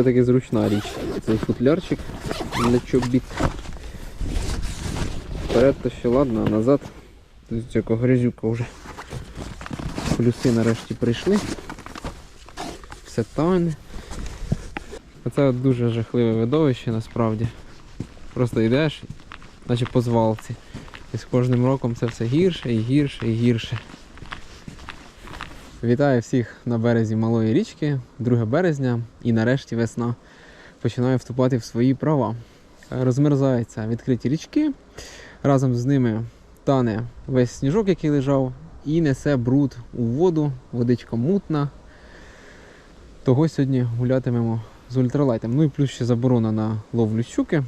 все-таки зручна річ. Цей футлярчик для чобіт. Вперед то ще ладно, а назад. Тут яка грязюка вже. Плюси нарешті прийшли. Все тане. Оце дуже жахливе видовище насправді. Просто йдеш, наче по звалці. І з кожним роком це все гірше і гірше і гірше. Вітаю всіх на березі малої річки, 2 березня, і нарешті весна починає вступати в свої права. Розмерзаються відкриті річки, разом з ними тане весь сніжок, який лежав, і несе бруд у воду, водичка мутна. Того сьогодні гулятимемо з ультралайтом. Ну і плюс ще заборона на ловлю щуки.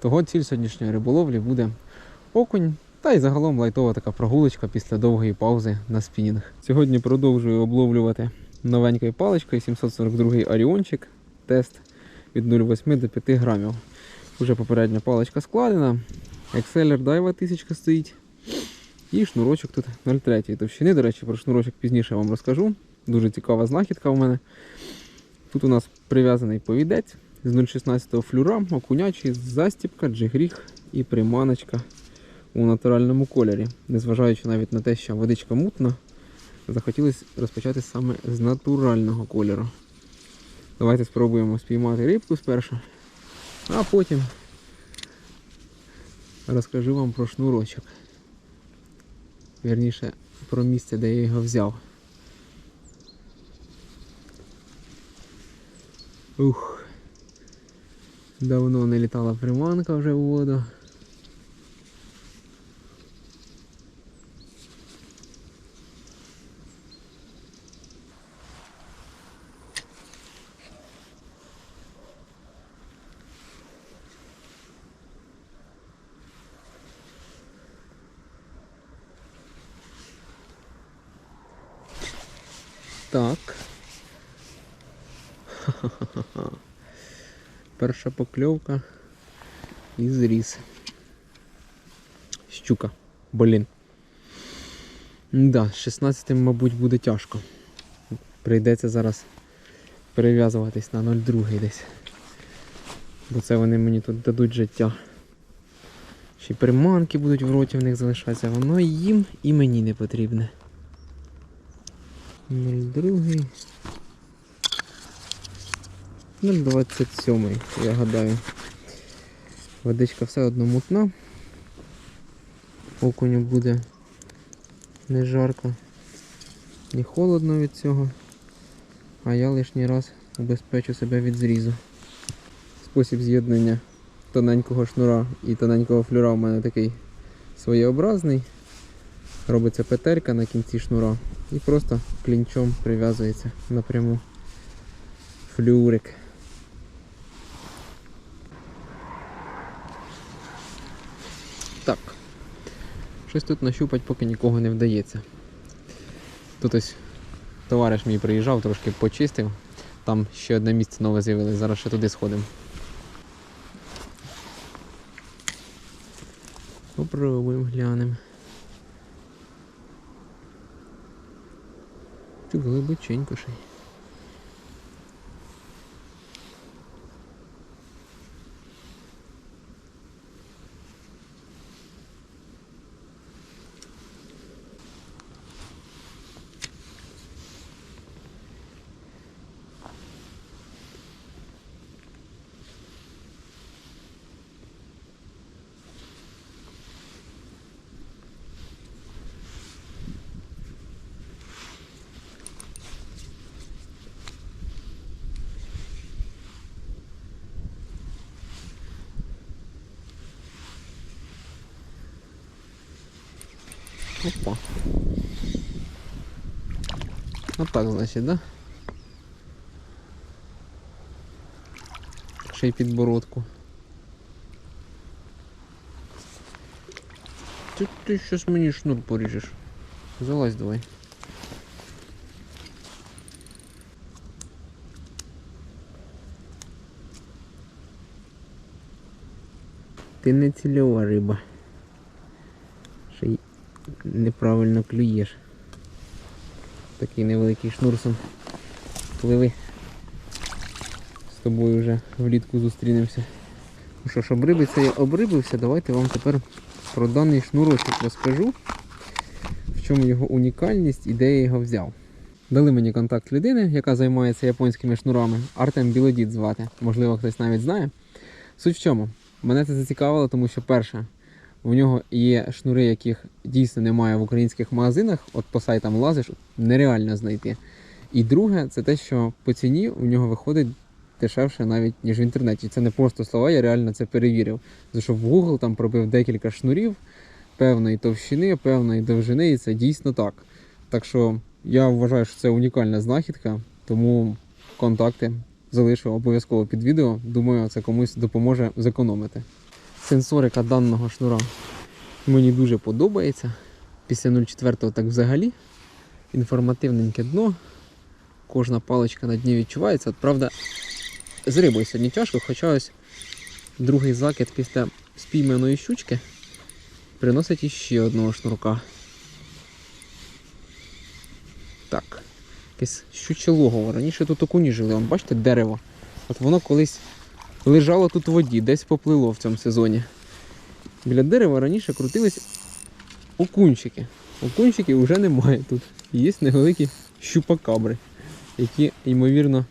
Того ціль сьогоднішньої риболовлі буде окунь. Та й загалом лайтова така прогулочка після довгої паузи на спінінг. Сьогодні продовжую обловлювати новенькою паличкою 742 Оріончик. Тест від 0,8 до 5 грамів. Уже попередня паличка складена. Exceller Daiwa 1000 стоїть. І шнурочок тут 0,3 товщини. До речі, про шнурочок пізніше вам розкажу. Дуже цікава знахідка у мене. Тут у нас прив'язаний повідець з 0,16 флюра, окунячий, застіпка, джигріг і приманочка у натуральному кольорі. Незважаючи навіть на те, що водичка мутна, захотілося розпочати саме з натурального кольору. Давайте спробуємо спіймати рибку спершу, а потім розкажу вам про шнурочок. Вірніше про місце, де я його взяв. Ух. Давно не літала приманка вже в воду. Так. Ха-ха-ха. Перша покльовка і зріз. Щука. Блін. Да, з 16 мабуть, буде тяжко. Прийдеться зараз перев'язуватись на 0,2 десь. Бо це вони мені тут дадуть життя. Ще приманки будуть в роті в них залишатися. Воно їм і мені не потрібне. 0,2. 0,27, я гадаю. Водичка все одно мутна. Окуню буде не жарко, не холодно від цього. А я лишній раз убезпечу себе від зрізу. Спосіб з'єднання тоненького шнура і тоненького флюра у мене такий своєобразний. Робиться петелька на кінці шнура і просто клінчом прив'язується напряму флюрик. Так. Щось тут нащупати поки нікого не вдається. Тут ось товариш мій приїжджав, трошки почистив. Там ще одне місце нове з'явилось, зараз ще туди сходимо. Попробуємо, глянемо. Тут глибоченько ще. Опа. Вот так, значить, да? Ще й підбородку. Ти, ти щось мені шнур поріжеш. Залазь давай. Ти не цільова риба. Неправильно клюєш. Такий невеликий шнурсом. Пливи. тобою вже влітку зустрінемося. Ну що ж, обрибиться я обрибився, давайте вам тепер про даний шнурочок розкажу, в чому його унікальність і де я його взяв. Дали мені контакт людини, яка займається японськими шнурами. Артем Білодід звати. Можливо, хтось навіть знає. Суть в чому? Мене це зацікавило, тому що перше, у нього є шнури, яких дійсно немає в українських магазинах. От по сайтам лазиш, нереально знайти. І друге, це те, що по ціні у нього виходить дешевше навіть, ніж в інтернеті. Це не просто слова, я реально це перевірив. Зайшов в Google, там пробив декілька шнурів певної товщини, певної довжини, і це дійсно так. Так що я вважаю, що це унікальна знахідка, тому контакти залишу обов'язково під відео. Думаю, це комусь допоможе зекономити. Сенсорика даного шнура мені дуже подобається. Після 0,4 так взагалі. Інформативненьке дно. Кожна паличка на дні відчувається. Правда, з рибою сьогодні тяжко, хоча ось другий закид після спійманої щучки приносить іще одного шнурка. Так, якесь щуче логово. Раніше тут окуні жили, Вон, бачите, дерево. От воно колись лежало тут в воді, десь поплило в цьому сезоні. Біля дерева раніше крутились окунчики. Окунчиків вже немає тут. Є невеликі щупакабри, які, ймовірно,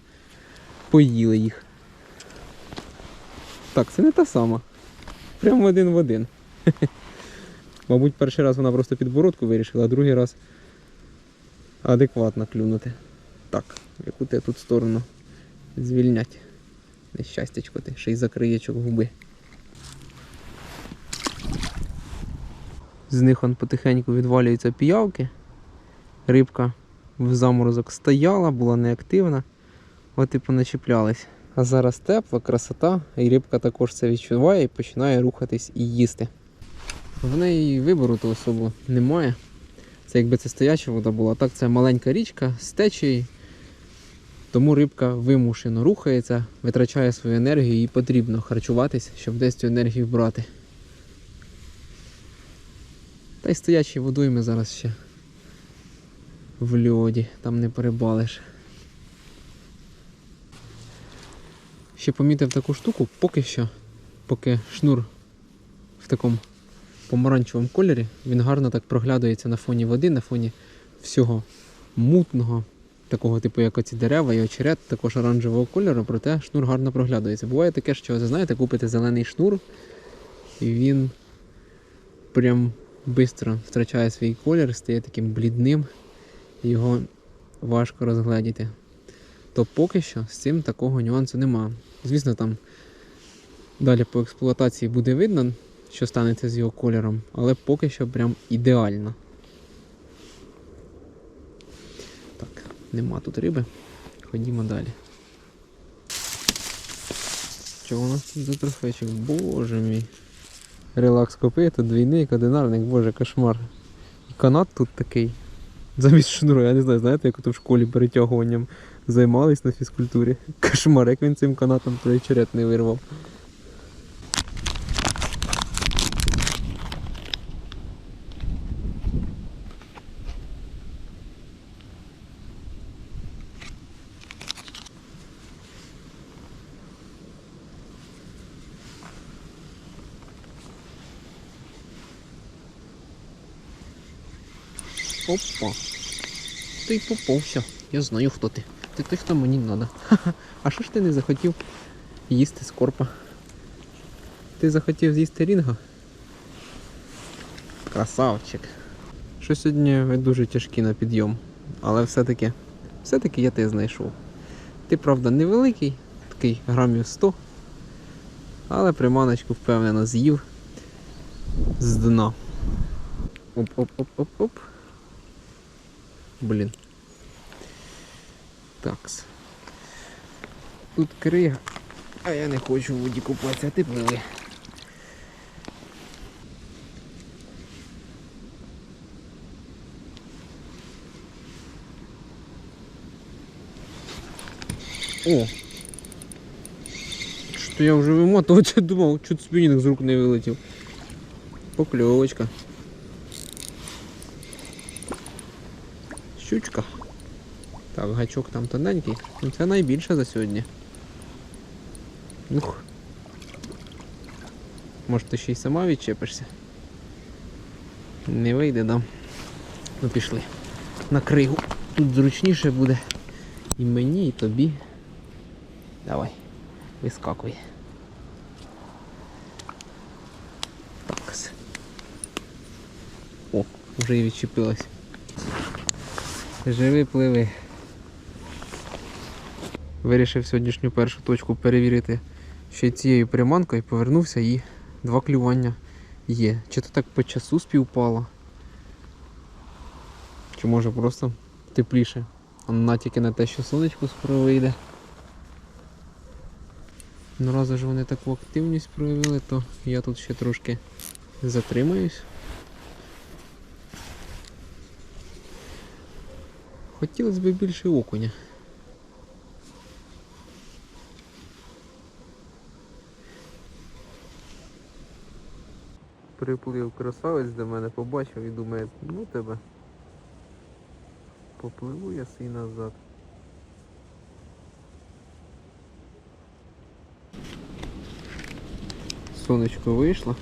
поїли їх. Так, це не та сама. Прямо один в один. Мабуть, перший раз вона просто підбородку вирішила, а другий раз адекватно клюнути. Так, яку ти тут сторону звільнять. Нещастячко ти, ще й закриєчок губи. З них он потихеньку відвалюються піявки. Рибка в заморозок стояла, була неактивна. От і поначіплялись. А зараз тепла, красота, і рибка також це відчуває і починає рухатись і їсти. В неї вибору то особо немає. Це якби це стояча вода була. Так, це маленька річка з течією. Тому рибка вимушено рухається, витрачає свою енергію, їй потрібно харчуватись, щоб десь цю енергію брати. Та й стоячі водойми зараз ще в льоді, там не перебалиш. Ще помітив таку штуку, поки що, поки шнур в такому помаранчевому кольорі, він гарно так проглядується на фоні води, на фоні всього мутного, такого типу, як оці дерева і очерет, також оранжевого кольору, проте шнур гарно проглядується. Буває таке, що ви знаєте, купите зелений шнур, і він прям швидко втрачає свій колір, стає таким блідним, його важко розгледіти. То поки що з цим такого нюансу нема. Звісно, там далі по експлуатації буде видно, що станеться з його кольором, але поки що прям ідеально. Так, нема тут риби. Ходімо далі. Що у нас тут за трофейчик? Боже мій. Релакс копито, двійник, одинарник, боже, кошмар. І канат тут такий. Замість шнуру, я не знаю, знаєте, як то в школі перетягуванням займались на фізкультурі. Кошмар, як він цим канатом той черед не вирвав. Опа. Ти попався. Я знаю, хто ти. Ти той, хто мені треба. А що ж ти не захотів їсти скорпа? Ти захотів з'їсти рінга? Красавчик. Що сьогодні ви дуже тяжкі на підйом, але все-таки все-таки я тебе знайшов. Ти, правда, невеликий, такий грамів 100, але приманочку впевнено з'їв з дна. Оп-оп-оп-оп-оп. Блін. Такс. Тут крига. А я не хочу в воді купатися, а ти пливи. О! Що я вже вимотуватися думав, чуть спінінг з рук не вилетів. Покльовочка. Щучка. Так, гачок там тоненький. Ну це найбільше за сьогодні. Ух. Може ти ще й сама відчепишся? Не вийде, да? Ну пішли. На кригу. Тут зручніше буде. І мені, і тобі. Давай, вискакуй. Так. О, вже і відчепилась. Живи, пливи. Вирішив сьогоднішню першу точку перевірити ще цією приманкою, повернувся і два клювання є. Чи то так по часу співпало? Чи може просто тепліше? А натяки на те, що сонечко скоро вийде. Ну раз же вони таку активність проявили, то я тут ще трошки затримаюсь. Хотілося б більше окуня. Приплив красавець до мене, побачив і думає, ну тебе. Попливу я сій назад. Сонечко вийшло.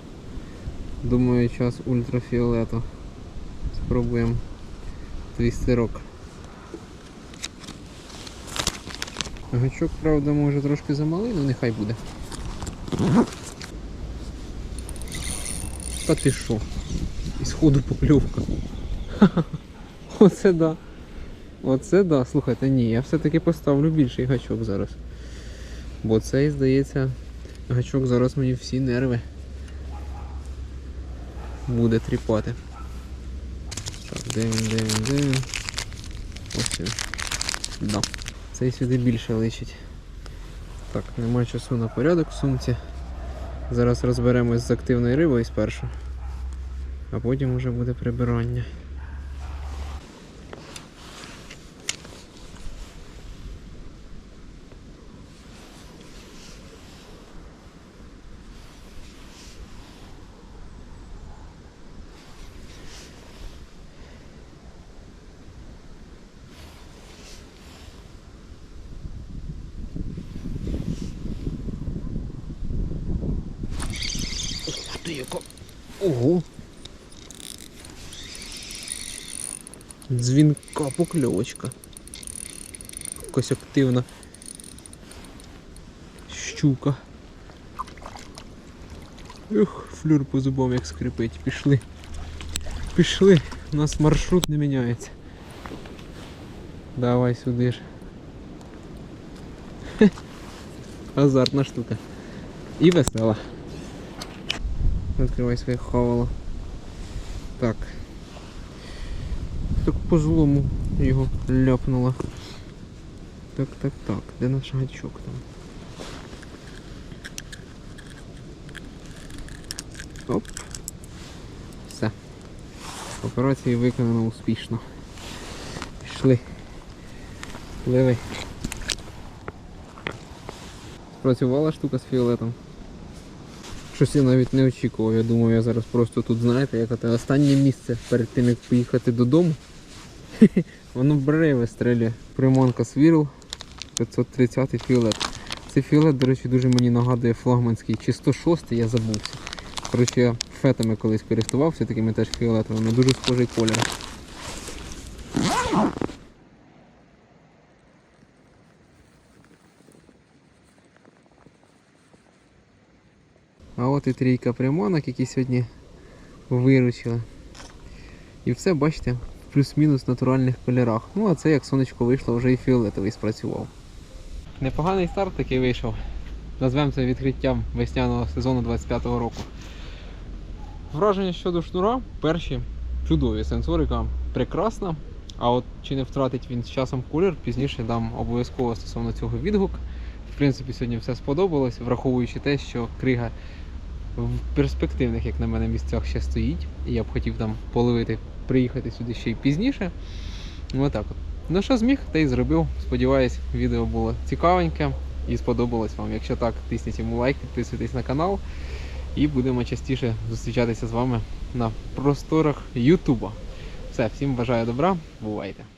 Думаю, час ультрафіолету. Спробуємо твістерок. Гачок, правда, може трошки замалий, але нехай буде. Та ти що? Із ходу покльовка. Оце да. Оце да. Слухайте, ні, я все-таки поставлю більший гачок зараз. Бо цей, здається, гачок зараз мені всі нерви буде тріпати. Так, де він, де він, де він? Ось він. Да. Цей сюди більше личить. Так, немає часу на порядок в сумці. Зараз розберемось з активною рибою спершу, а потім вже буде прибирання. Ти. Ого. Дзвінка покльовочка. Якась активна. Щука. Ух, флюр по зубам як скрипить. Пішли. Пішли. У нас маршрут не міняється. Давай сюди ж. Азартна штука. І весела. Відкривай своє хавало. Так. Так по злому його ляпнуло. Так, так, так. Де наш гачок там? Оп. Все. Операція виконана успішно. Пішли. Пливи. Спрацювала штука з фіолетом. Щось я навіть не очікував. Я думав, я зараз просто тут, знаєте, як оте останнє місце перед тим як поїхати додому. Воно бере і вистрелює. Приманка Свірл 530 фіолет. Цей фіолет, до речі, дуже мені нагадує флагманський чи 106 я забувся. Коротше, я фетами колись користувався, такими теж фіолетовими, дуже схожий колір. А от і трійка приманок, які сьогодні виручили. І все, бачите, в плюс-мінус натуральних кольорах. Ну а це як сонечко вийшло, вже і фіолетовий спрацював. Непоганий старт такий вийшов. Назвемо це відкриттям весняного сезону 25-го року. Враження щодо шнура перші чудові. Сенсорика прекрасна. А от чи не втратить він з часом колір, пізніше дам обов'язково стосовно цього відгук. В принципі, сьогодні все сподобалось, враховуючи те, що крига в перспективних, як на мене, місцях ще стоїть. І я б хотів там половити, приїхати сюди ще й пізніше. Отак от. Ну що зміг, те й зробив. Сподіваюсь, відео було цікавеньке і сподобалось вам. Якщо так, тисніть йому лайк, підписуйтесь на канал. І будемо частіше зустрічатися з вами на просторах Ютуба. Все, всім бажаю добра, бувайте!